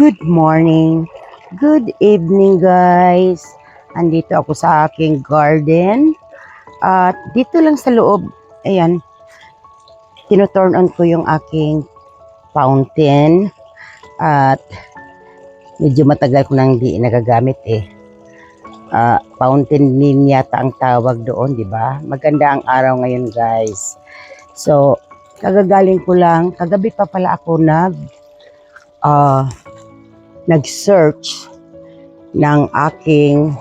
Good morning. Good evening, guys. Andito ako sa aking garden. At dito lang sa loob, ayan, tinuturn on ko yung aking fountain. At medyo matagal ko nang hindi nagagamit eh. Ah, fountain din yata ang tawag doon, di ba? Maganda ang araw ngayon, guys. So, kagagaling ko lang, kagabi pa pala ako nag ah nag-search ng aking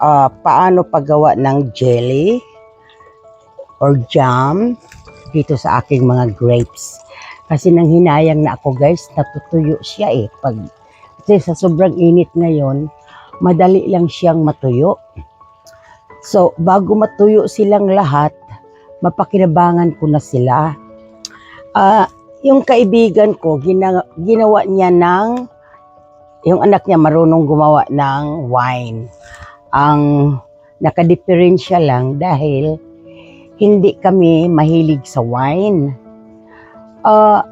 ah, paano paggawa ng jelly or jam dito sa aking mga grapes. Kasi nang hinayang na ako guys, natutuyo siya eh. Pag, kasi sa sobrang init ngayon, madali lang siyang matuyo. So, bago matuyo silang lahat, mapakinabangan ko na sila. Ah, yung kaibigan ko, gina- ginawa niya ng, yung anak niya marunong gumawa ng wine. Ang nakadiferensya lang dahil hindi kami mahilig sa wine. Ah,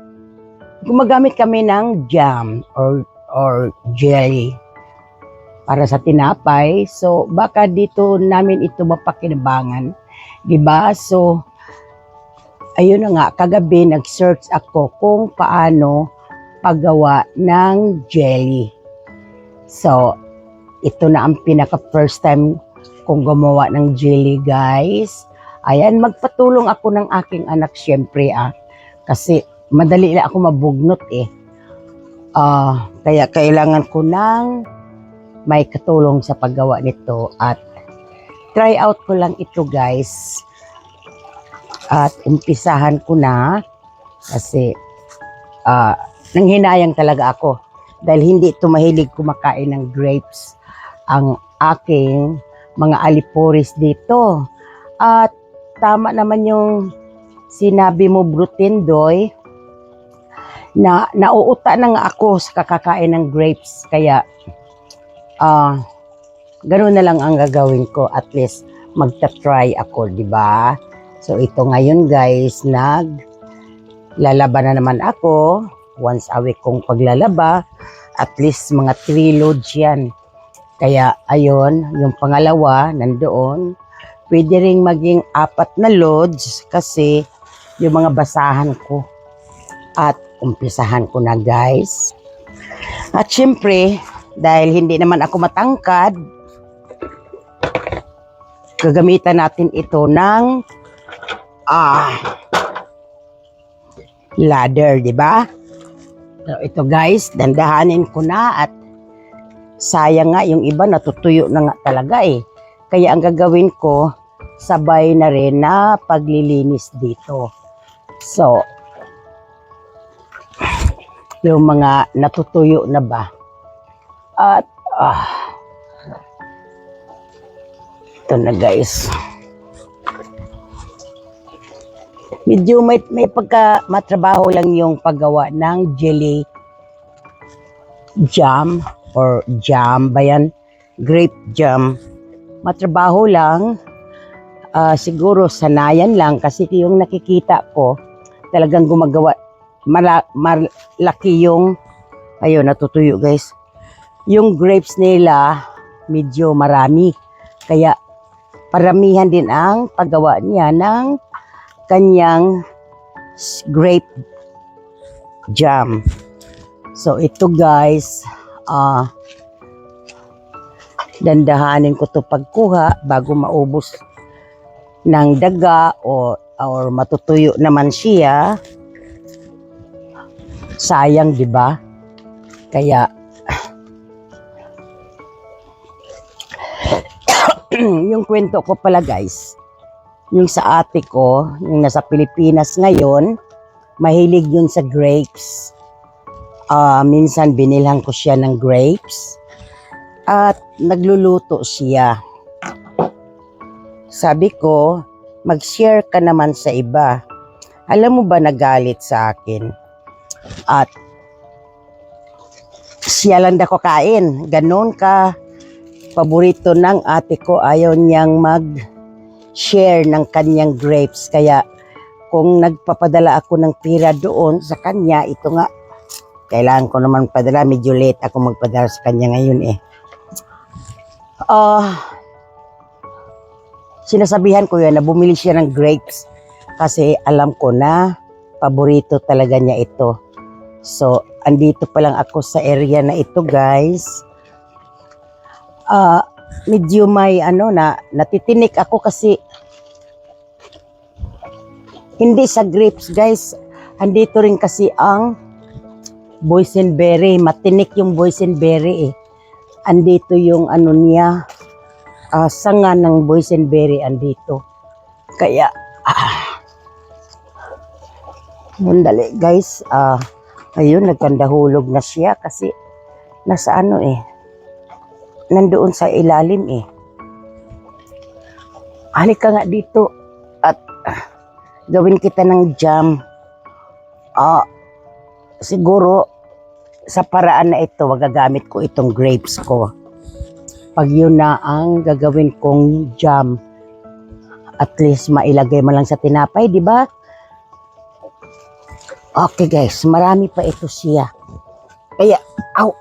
gumagamit kami ng jam or or jelly para sa tinapay. So baka dito namin ito mapakinabangan, 'di ba? So ayun na nga, kagabi nag-search ako kung paano paggawa ng jelly. So, ito na ang pinaka first time kong gumawa ng jelly, guys. Ayan, magpatulong ako ng aking anak syempre ah. Kasi madali na ako mabugnot eh. Ah, kaya kailangan ko ng may katulong sa paggawa nito at try out ko lang ito guys at umpisahan ko na kasi ah nanghinayang talaga ako dahil hindi ito mahilig kumakain ng grapes ang aking mga aliporis dito. At tama naman yung sinabi mo Brutindoy na nauuta na nga ako sa kakakain ng grapes kaya ah ganoon na lang ang gagawin ko at least magta-try ako, di ba? So ito ngayon guys, nag lalaba na naman ako. Once a week kong paglalaba. At least mga 3 loads yan. Kaya ayon, yung pangalawa nandoon. Pwede ring maging apat na loads kasi yung mga basahan ko. At umpisahan ko na guys. At syempre, dahil hindi naman ako matangkad, gagamitan natin ito ng ah ladder, di ba? So, ito guys, dandahanin ko na at sayang nga yung iba natutuyo na nga talaga eh. Kaya ang gagawin ko, sabay na rin na paglilinis dito. So, yung mga natutuyo na ba? At, ah, ito na guys. Medyo may, may pagka matrabaho lang yung paggawa ng jelly jam or jam ba yan? Grape jam. Matrabaho lang. Ah, siguro sanayan lang kasi yung nakikita ko talagang gumagawa mala, malaki yung ayun natutuyo guys. Yung grapes nila medyo marami. Kaya paramihan din ang paggawa niya ng kanyang grape jam. So ito guys, ah dandahanin ko to pagkuha bago maubos ng daga o or matutuyo naman siya. Sayang, 'di ba? Kaya yung kwento ko pala guys, yung sa ate ko, yung nasa Pilipinas ngayon, mahilig yun sa grapes. Ah, minsan binilhan ko siya ng grapes at nagluluto siya. Sabi ko, mag-share ka naman sa iba. Alam mo ba nagalit sa akin? At siya lang na ko kain. Ganon ka paborito ng ate ko. Ayaw niyang mag share ng kanyang grapes. Kaya kung nagpapadala ako ng pira doon sa kanya, ito nga, kailangan ko naman padala. Medyo late ako magpadala sa kanya ngayon eh. Ah, sinasabihan ko yan na bumili siya ng grapes kasi alam ko na paborito talaga niya ito. So, andito pa lang ako sa area na ito, guys. Ah, medyo may ano na natitinik ako kasi hindi sa grapes, guys. Andito rin kasi ang boysenberry. Matinik yung boysenberry eh. Andito yung ano niya, ah, sanga ng boysenberry andito. Kaya, ah, Mundali guys, ah, ayun, nagkandahulog na siya kasi nasa ano eh, nandoon sa ilalim eh. Halika nga dito at ah, gawin kita ng jam. Ah, siguro sa paraan na ito, magagamit ko itong grapes ko. Pag yun na ang gagawin kong jam, at least mailagay mo lang sa tinapay, di ba? Okay guys, marami pa ito siya. Kaya, aw,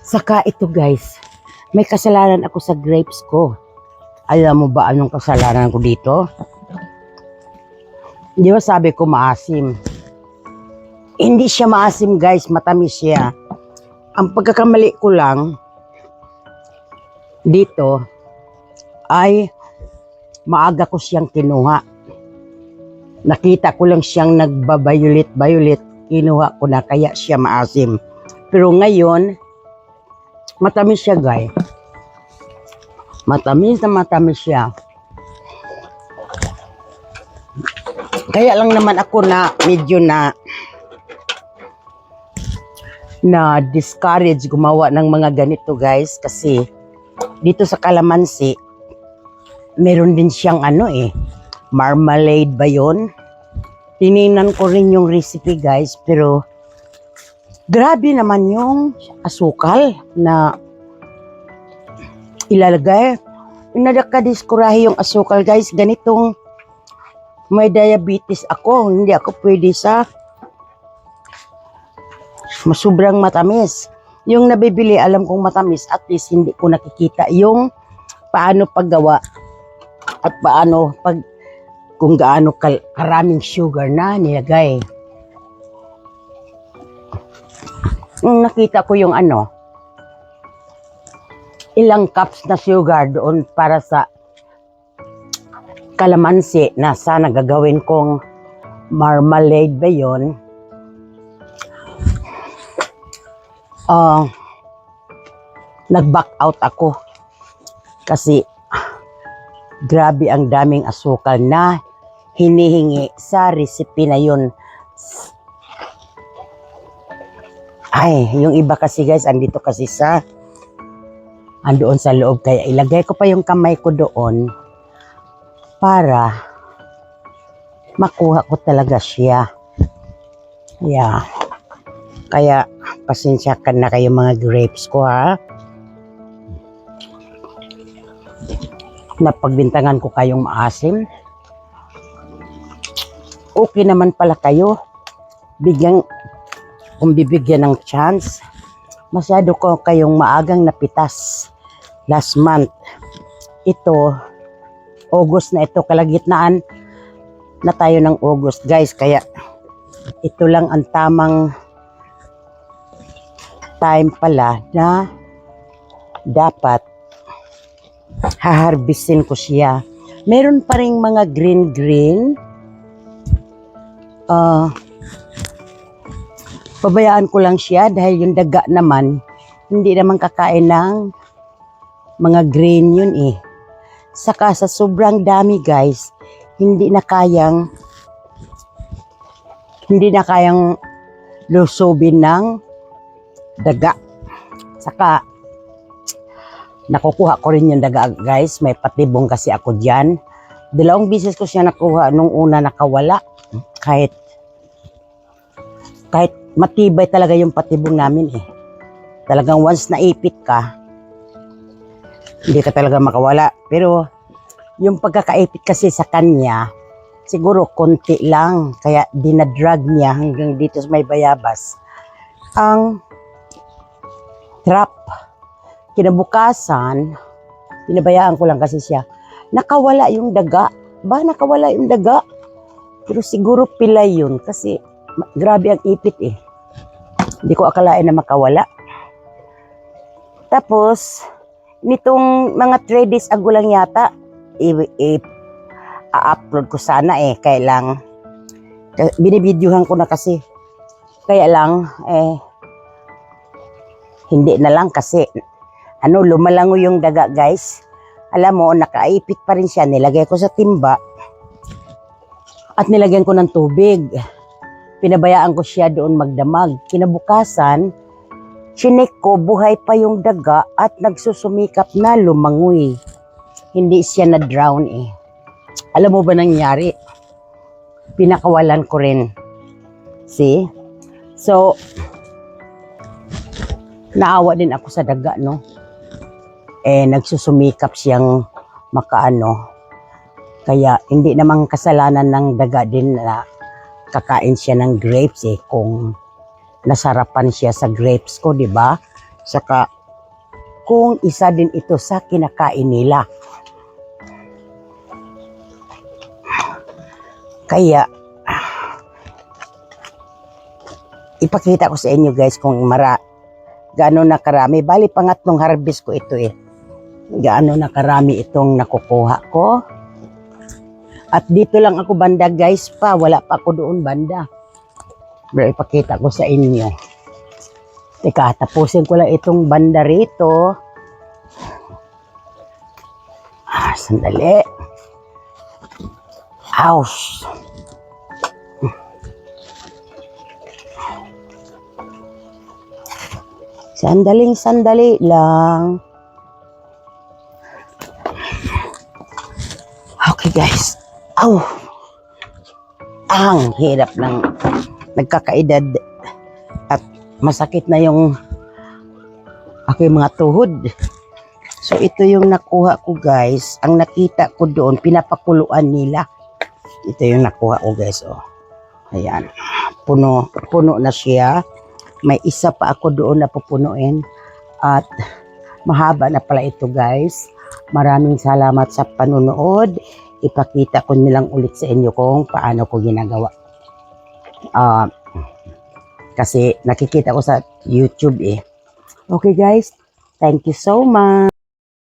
saka ito guys, may kasalanan ako sa grapes ko. Alam mo ba anong kasalanan ko dito? Di ba sabi ko maasim? Hindi siya maasim guys, matamis siya. Ang pagkakamali ko lang dito ay maaga ko siyang kinuha. Nakita ko lang siyang nagbabayulit-bayulit, kinuha ko na kaya siya maasim. Pero ngayon, matamis siya guys. Matamis na matamis siya. Kaya lang naman ako na medyo na na discourage gumawa ng mga ganito guys kasi dito sa kalamansi meron din siyang ano eh marmalade ba yun? Tiningnan ko rin yung recipe guys pero grabe naman yung asukal na ilalagay. Inadakadiskurahe yung asukal guys. Ganitong may diabetes ako. Hindi ako pwede sa masubrang matamis. Yung nabibili, alam kong matamis, at least hindi ko nakikita yung paano paggawa at paano pag kung gaano karaming sugar na nilagay. Nung nakita ko yung ano, ilang cups na sugar doon para sa kalamansi na sana gagawin kong marmalade ba yun? Ah, nag-back out ako kasi grabe ang daming asukal na hinihingi sa recipe na yun. Ay, yung iba kasi guys, andito kasi sa andoon sa loob. Kaya ilagay ko pa yung kamay ko doon para makuha ko talaga siya. Yeah. Kaya, pasensya ka na kayo mga grapes ko ha. Napagbintangan ko kayong maasim. Okay naman pala kayo. Bigyan, kung bibigyan ng chance, masyado ko kayong maagang napitas last month. Ito, August na ito, kalagitnaan na tayo ng August, guys. Kaya, ito lang ang tamang time pala na dapat haharbistin ko siya. Meron pa rin mga green-green. Ah, pabayaan ko lang siya dahil yung daga naman, hindi naman kakain ng mga green yun eh. Saka sa sobrang dami guys, hindi na kayang hindi na kayang lusubin ng daga. Saka nakukuha ko rin yung daga guys. May patibong kasi ako dyan. Dalawang bisis ko siya nakuha nung una nakawala. Kahit kahit matibay talaga yung patibong namin eh. Talagang once naipit ka, hindi ka talaga makawala. Pero yung pagkakaipit kasi sa kanya, siguro konti lang. Kaya dinadrag niya hanggang dito sa may bayabas. ang trap. Kinabukasan, pinabayaan ko lang kasi siya. Nakawala yung daga. Ba, nakawala yung daga. Pero siguro pilay yun kasi grabe ang ipit eh. Hindi ko akalain na makawala. Tapos, nitong mga 3 days ago lang yata, i- i- a-upload ko sana eh. Kaya lang, binibidyohan ko na kasi. Kaya lang, eh, hindi na lang kasi, ano, lumalango yung daga guys. Alam mo, nakaipit pa rin siya. Nilagay ko sa timba at nilagyan ko ng tubig. Pinabayaan ko siya doon magdamag. Kinabukasan, chinek ko, buhay pa yung daga at nagsusumikap na lumangoy. Hindi siya na-drown eh. Alam mo ba nangyari? Pinakawalan ko rin. See? So, naawa din ako sa daga, no? Eh, nagsusumikap siyang makaano. Kaya, hindi namang kasalanan ng daga din na kakain siya ng grapes eh. Kung nasarapan siya sa grapes ko, di ba? Saka, kung isa din ito sa kinakain nila. Kaya, ipakita ko sa inyo guys kung mara, gaano na karami. Bali, pangatlong harvest ko ito eh. Gaano na karami itong nakukuha ko. At dito lang ako banda guys pa. Wala pa ako doon banda. Pero ipakita ko sa inyo. Teka, tapusin ko lang itong banda rito. Ah, sandali. Ouch. Sandaling sandali lang. Okay guys. Aw. Ang hirap ng nagkakaedad at masakit na yung aking mga tuhod. So ito yung nakuha ko guys. Ang nakita ko doon, pinapakuluan nila. Ito yung nakuha ko guys. Oh. Ayan. Puno, puno na siya. May isa pa ako doon na pupunuin. At mahaba na pala ito guys. Maraming salamat sa panunood. Ipakita ko nilang ulit sa inyo kung paano ko ginagawa. Ah, kasi nakikita ko sa YouTube eh. Okay guys, thank you so much.